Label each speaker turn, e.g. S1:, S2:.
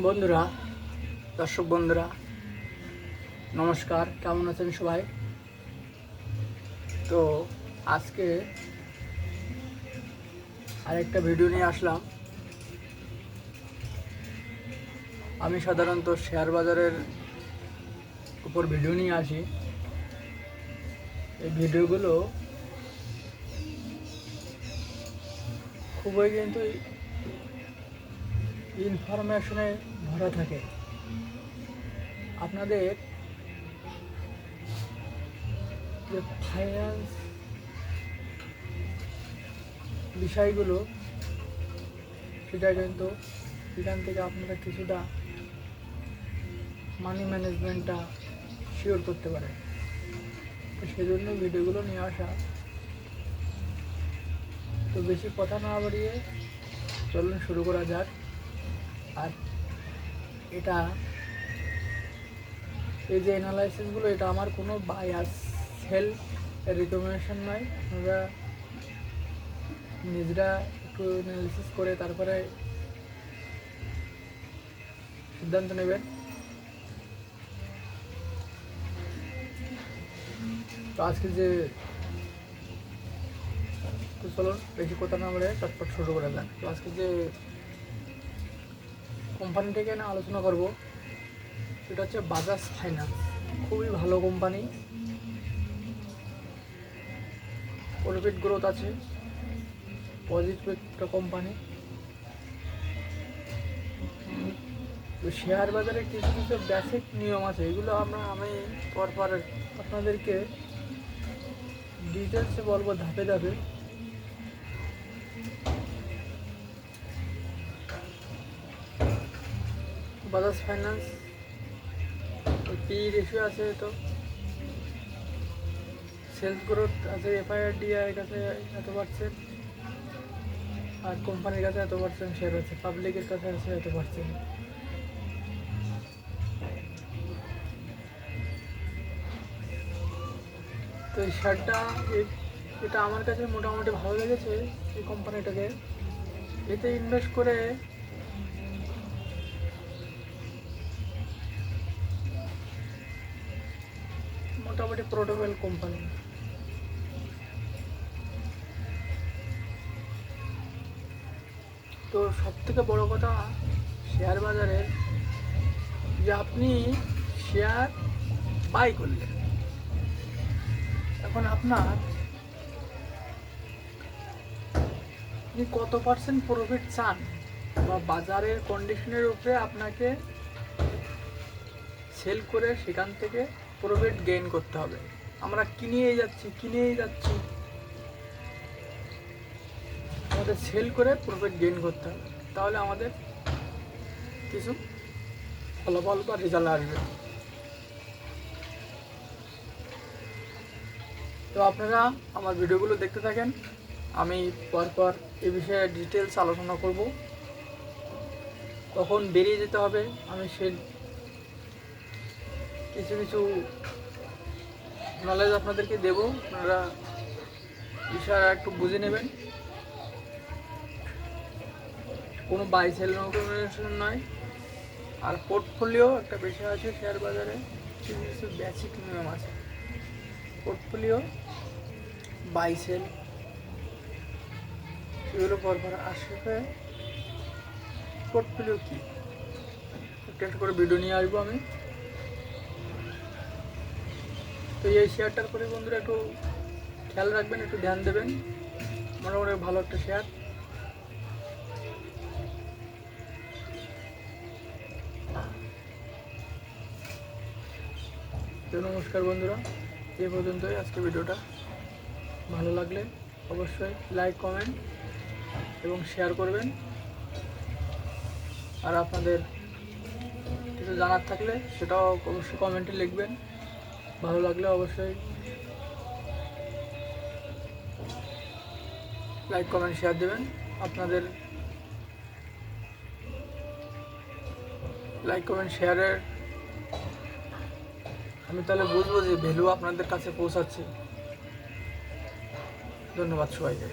S1: বন্ধুরা, দর্শক বন্ধুরা, নমস্কার, কেমন আছেন সবাই? তো আজকে আরেকটা ভিডিও নিয়ে আসলাম। আমি সাধারণত শেয়ার বাজারের উপর ভিডিও নিয়ে আসি। এই ভিডিওগুলো খুবই কিন্তু ইনফরমেশনে ভরা থাকে। আপনাদের যে ফাইন্যান্স বিষয়গুলো, সেটা কিন্তু এখান থেকে আপনারা কিছুটা মানি ম্যানেজমেন্টটা শিওর করতে পারেন। তো সেজন্য ভিডিওগুলো নিয়ে আসা। তো বেশি কথা না বাড়িয়ে চলুন শুরু করা যাক। আর এটা, এই যে অ্যানালাইসিসগুলো এটা আমার কোনো বায়াস সেল রিকমেন্ডেশন নয়। আপনারা নিজেরা একটু অ্যানালিসিস করে তারপরে সিদ্ধান্ত নেবেন তো আজকে যে চলুন বেশি কথা না বলে চটপট শুরু করে দেন। তো আজকে যে কোম্পানিটাকে না আলোচনা করব। সেটা হচ্ছে বাজাজ ফাইন্যান্স খুবই ভালো কোম্পানি প্রফিট গ্রোথ আছে। পজিটিভ একটা কোম্পানি তো শেয়ার বাজারে কিছু কিছু বেসিক নিয়ম আছে। এগুলো আমরা, আমি পরপর আপনাদেরকে ডিটেলসে বলব ধাপে ধাপে। বাজাজ ফাইন্যান্স। পি রেশিও আছে তো। সেলস গ্রোথ আছে এফআইআর ডিআই কাছে এত পার্সেন্ট আর কোম্পানির কাছে এত পার্সেন্ট শেয়ার আছে। পাবলিকের কাছে আছে এত পার্সেন্ট তো এই শেয়ারটা এ- এটা আমার কাছে মোটামুটি ভালো লেগেছে এই কোম্পানিটাকে এতে ইনভেস্ট করে মোটামুটি প্রোটোকল কোম্পানি তো সব থেকে বড় কথা শেয়ার বাজারে যে আপনি শেয়ার বাই করলেন। এখন আপনার আপনি কত পার্সেন্ট প্রফিট চান বা বাজারের কন্ডিশনের উপরে আপনাকে সেল করে সেখান থেকে প্রফিট গেইন করতে হবে। আমরা কিনেই যাচ্ছি কিনেই যাচ্ছি? আমাদের সেল করে প্রফিট গেইন করতে হবে। তাহলে আমাদের কিছু ফলাফল বা রেজাল্ট আসবে। তো আপনারা আমার ভিডিওগুলো দেখতে থাকেন। আমি পরপর এ বিষয়ে ডিটেলস আলোচনা করব। কখন বেরিয়ে যেতে হবে, আমি সে কিছু কিছু নলেজ আপনাদেরকে দেব। আপনারা বিষয়টা একটু বুঝে নেবেন। কোনো বাই সেল নয়। আর পোর্টফোলিও একটা বিষয় আছে শেয়ার বাজারে কিছু কিছু বেসিক নিয়ম আছে। পোর্টফোলিও বাই সেল এগুলো পরপর আসবে। পোর্টফোলিও কী? একটা করে ভিডিও নিয়ে আসব আমি। তো এই শেয়ারটার করে বন্ধুরা একটু খেয়াল রাখবেন, একটু ধ্যান দেবেন। মোটামুটি ভালো একটা শেয়ার তো নমস্কার বন্ধুরা এই পর্যন্তই আজকে ভিডিওটা। ভালো লাগলে অবশ্যই লাইক কমেন্ট এবং শেয়ার করবেন। আর আপনাদের কিছু জানার থাকলে সেটাও অবশ্যই কমেন্টে লিখবেন। ভালো লাগলে অবশ্যই লাইক কমেন্ট শেয়ার দেবেন। আপনাদের লাইক কমেন্ট শেয়ারের আমি তাহলে বুঝব যে ভ্যালু আপনাদের কাছে পৌঁছাচ্ছে। ধন্যবাদ সবাইকে।